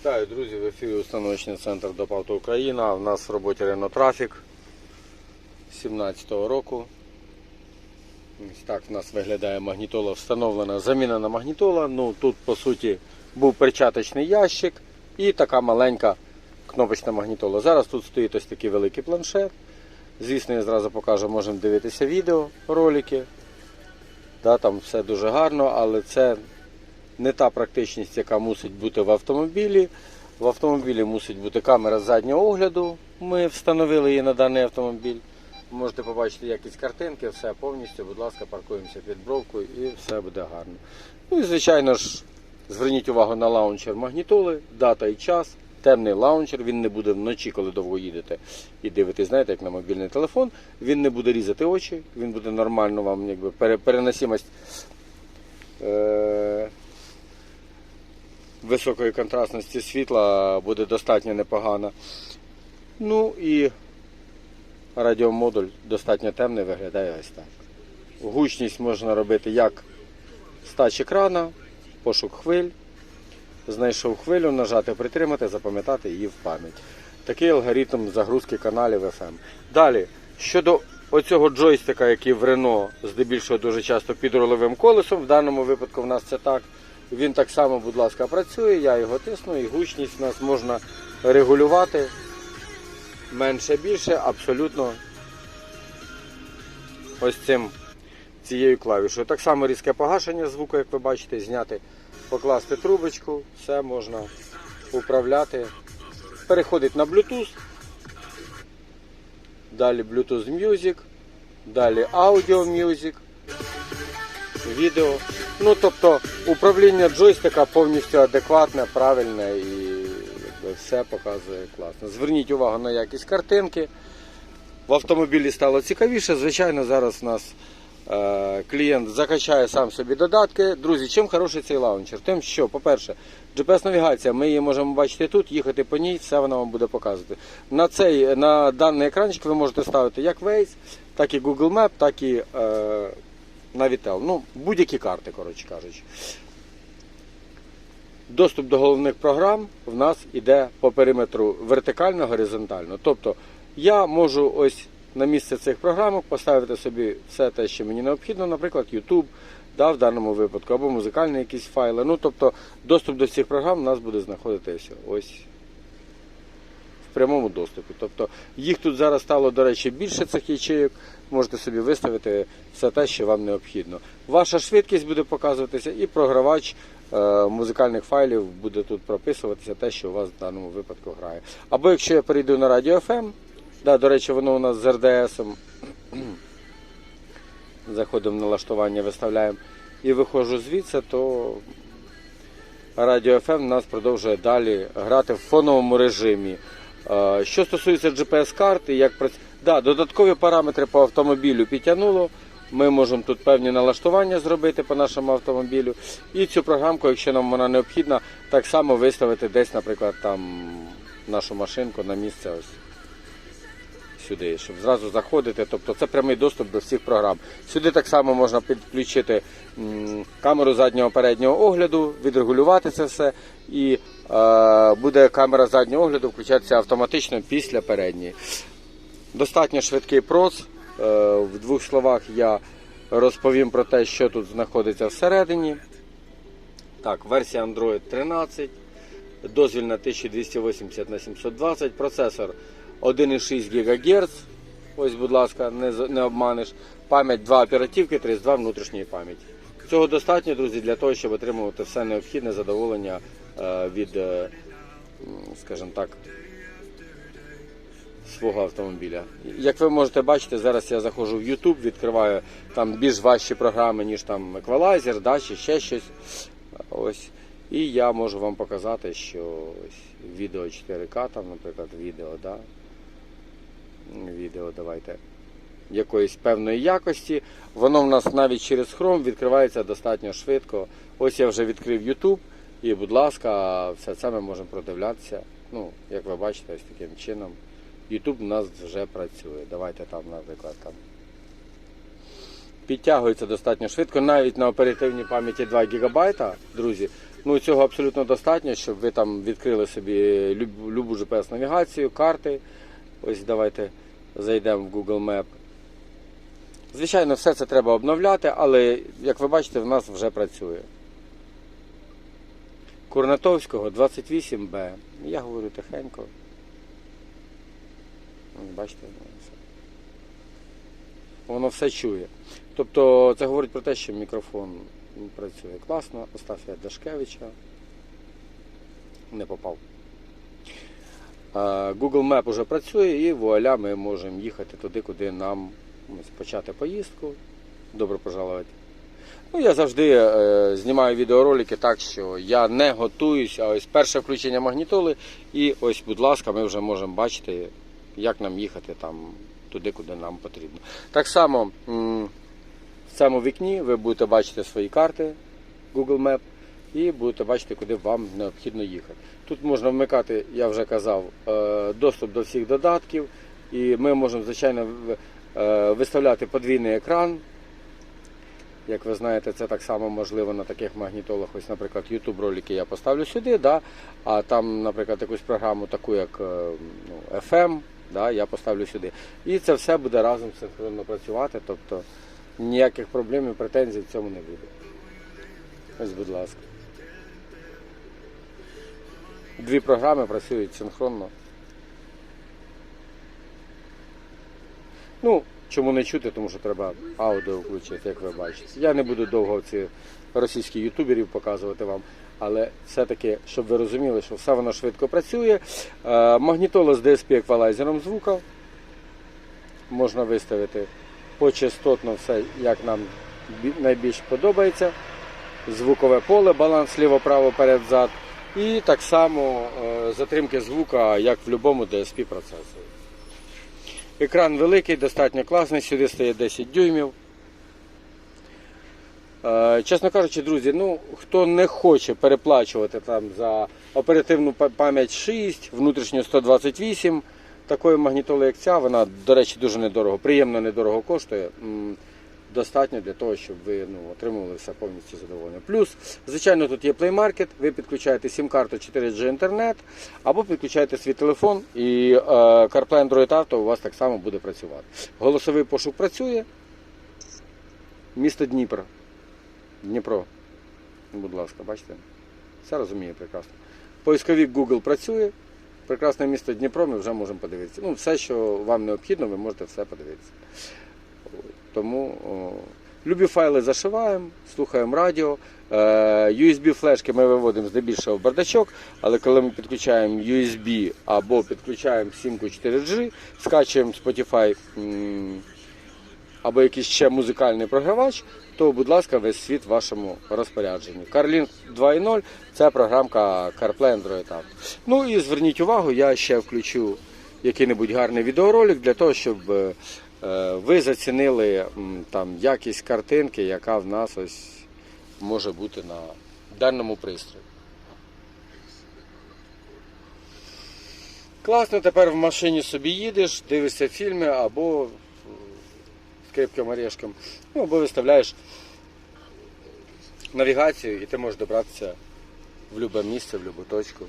Вітаю, друзі, в ефірі установочний центр ДОПАВТО Україна. У нас в роботі Renault Traffic 17-го року. Ось так в нас виглядає магнітола встановлена. Заміна на магнітола. Ну, тут по суті був перчаточний ящик і така маленька кнопочна магнітола. Зараз тут стоїть ось такий великий планшет. Звісно, я зразу покажу, можемо дивитися відео, ролики. Да, там все дуже гарно, але це не та практичність, яка мусить бути в автомобілі. В автомобілі мусить бути камера заднього огляду. Ми встановили її на даний автомобіль. Можете побачити якість картинки, все повністю, будь ласка, паркуємося під бровкою і все буде гарно. Ну і звичайно ж, зверніть увагу на лаунчер магнітоли, дата і час. Темний лаунчер, він не буде вночі, коли довго їдете і дивитесь, знаєте, як на мобільний телефон. Він не буде різати очі, він буде нормально вам якби пере- переносимость е- високої контрастності світла буде достатньо непогана. Ну і радіомодуль достатньо темний, виглядає ось так. Гучність можна робити як з тач екрана, пошук хвиль. Знайшов хвилю, нажати, притримати, запам'ятати її в пам'ять. Такий алгоритм загрузки каналів FM. Далі, щодо оцього джойстика, який в Рено здебільшого дуже часто під рулевим колесом, в даному випадку в нас це так. Він так само, будь ласка, працює, я його тисну і гучність в нас можна регулювати менше більше, абсолютно ось цим цією клавішою. Так само різке погашення звуку, як ви бачите, зняти, покласти трубочку, все можна управляти. Переходить на Bluetooth. Далі Bluetooth Music, далі Audio Music, відео. Ну, тобто управління джойстика повністю адекватне, правильне і все показує класно. Зверніть увагу на якість картинки. В автомобілі стало цікавіше. Звичайно, зараз у нас е, клієнт закачає сам собі додатки. Друзі, чим хороший цей лаунчер? Тим, що, по-перше, GPS-навігація, ми її можемо бачити тут, їхати по ній, все вона вам буде показувати. На цей, на даний екранчик ви можете ставити як Waze, так і Google Map, так і е, Navitel. Ну, будь-які карти, коротше кажучи. Доступ до головних програм в нас іде по периметру вертикально, горизонтально. Тобто я можу ось на місце цих програмок поставити собі все те, що мені необхідно, наприклад, YouTube, да, в даному випадку, або музикальні якісь файли. Ну, тобто доступ до цих програм у нас буде знаходитися ось в прямому доступі. Тобто їх тут зараз стало, до речі, більше цих ячейок. Можете собі виставити все те, що вам необхідно. Ваша швидкість буде показуватися, і програвач е, музикальних файлів буде тут прописуватися те, що у вас в даному випадку грає. Або якщо я перейду на радіо FM, да, до речі, воно у нас з РДС. Заходимо в налаштування, виставляємо і виходжу звідси, то Радіо FM у нас продовжує далі грати в фоновому режимі. Е, Що стосується GPS-карти, як прац... Да, додаткові параметри по автомобілю підтягнуло. Ми можемо тут певні налаштування зробити по нашому автомобілю. І цю програмку, якщо нам вона необхідна, так само виставити десь, наприклад, там нашу машинку на місце ось сюди, щоб зразу заходити. Тобто це прямий доступ до всіх програм. Сюди так само можна підключити камеру заднього переднього огляду, відрегулювати це все. І е, буде камера заднього огляду включатися автоматично після передньої. Достатньо швидкий проц. Е, в двох словах я розповім про те, що тут знаходиться всередині. Так, версія Android 13, дозвільна 1280 на 720, процесор 1,6 ГГц. Ось, будь ласка, не, не обманеш. Пам'ять 2 оперативки, 32 внутрішньої пам'яті. Цього достатньо, друзі, для того, щоб отримувати все необхідне задоволення е, від, е, скажімо так, свого автомобіля. Як ви можете бачити, зараз я заходжу в YouTube, відкриваю там більш важчі програми, ніж там Equalizer, да, чи ще щось. Ось. І я можу вам показати, що ось відео 4К, там, наприклад, відео, да. Відео давайте якоїсь певної якості. Воно в нас навіть через Chrome відкривається достатньо швидко. Ось я вже відкрив YouTube і, будь ласка, все це ми можемо продивлятися. Ну, як ви бачите, ось таким чином. YouTube у нас вже працює. Давайте там, наприклад, там. Підтягується достатньо швидко, навіть на оперативній пам'яті 2 ГБ, друзі, Ну, цього абсолютно достатньо, щоб ви там відкрили собі любу GPS-навігацію, карти. Ось давайте зайдемо в Google Map. Звичайно, все це треба обновляти, але, як ви бачите, в нас вже працює. Курнатовського 28Б. Я говорю тихенько. Бачите, воно все чує. Тобто це говорить про те, що мікрофон працює класно. Остафія Дашкевича не попав. Google Map уже працює і вуаля ми можемо їхати туди, куди нам почати поїздку. Добро пожаловать. Ну, я завжди е, знімаю відеоролики так, що я не готуюсь, а ось перше включення магнітоли, і ось, будь ласка, ми вже можемо бачити, як нам їхати там туди, куди нам потрібно. Так само в цьому вікні ви будете бачити свої карти Google Map і будете бачити, куди вам необхідно їхати. Тут можна вмикати, я вже казав, е, доступ до всіх додатків, і ми можемо, звичайно, е, виставляти подвійний екран. Як ви знаєте, це так само можливо на таких магнітолах. Ось, наприклад, YouTube ролики я поставлю сюди, да? а там, наприклад, якусь програму, таку як е, ну, FM, да? я поставлю сюди. І це все буде разом синхронно працювати, тобто ніяких проблем і претензій в цьому не буде. Ось, будь ласка. Дві програми працюють синхронно. Ну, чому не чути, тому що треба аудіо включити, як ви бачите. Я не буду довго ці російські ютуберів показувати вам, але все-таки, щоб ви розуміли, що все воно швидко працює. Е, Магнітола з DSP еквалайзером звука. Можна виставити почастотно все, як нам найбільш подобається. Звукове поле, баланс ліво-право, перед-зад. І так само е, затримки звука, як в будь-якому DSP процесорі. Екран великий, достатньо класний, сюди стає 10 дюймів. Е, Чесно кажучи, друзі, ну хто не хоче переплачувати там за оперативну пам'ять 6, внутрішню 128, такої магнітоли, як ця, вона, до речі, дуже недорого, приємно недорого коштує. Достатньо для того, щоб ви ну, отримували все повністю задоволення. Плюс, звичайно, тут є Play Market, ви підключаєте сім-карту 4G інтернет, або підключаєте свій телефон і е, CarPlay Android Auto у вас так само буде працювати. Голосовий пошук працює. Місто Дніпро. Дніпро. Будь ласка, бачите? Все розуміє прекрасно. Поисковик Google працює. Прекрасне місто Дніпро, ми вже можемо подивитися. Ну, все, що вам необхідно, ви можете все подивитися. Тому любі файли зашиваємо, слухаємо радіо. Е, USB-флешки ми виводимо здебільшого в бардачок, але коли ми підключаємо USB або підключаємо сімку 4G, скачуємо Spotify або якийсь ще музикальний програвач, то, будь ласка, весь світ в вашому розпорядженні. CarLink 2.0 це програмка CarPlay Android. Ну і зверніть увагу, я ще включу який-небудь гарний відеоролик для того, щоб е, ви зацінили там якість картинки, яка в нас ось може бути на даному пристрої. Класно, тепер в машині собі їдеш, дивишся фільми або м, з крепким орешком, ну, або виставляєш навігацію і ти можеш добратися в будь-яке місце, в будь-яку точку.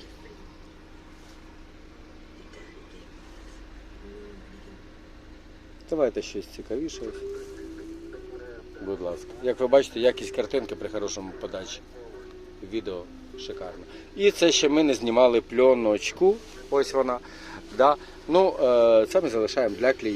Давайте щось цікавіше. Будь ласка. Як ви бачите, якість картинки при хорошому подачі. Відео шикарно. І це ще ми не знімали пленочку. Ось вона. Да. Ну, е, це ми залишаємо для клієнтів.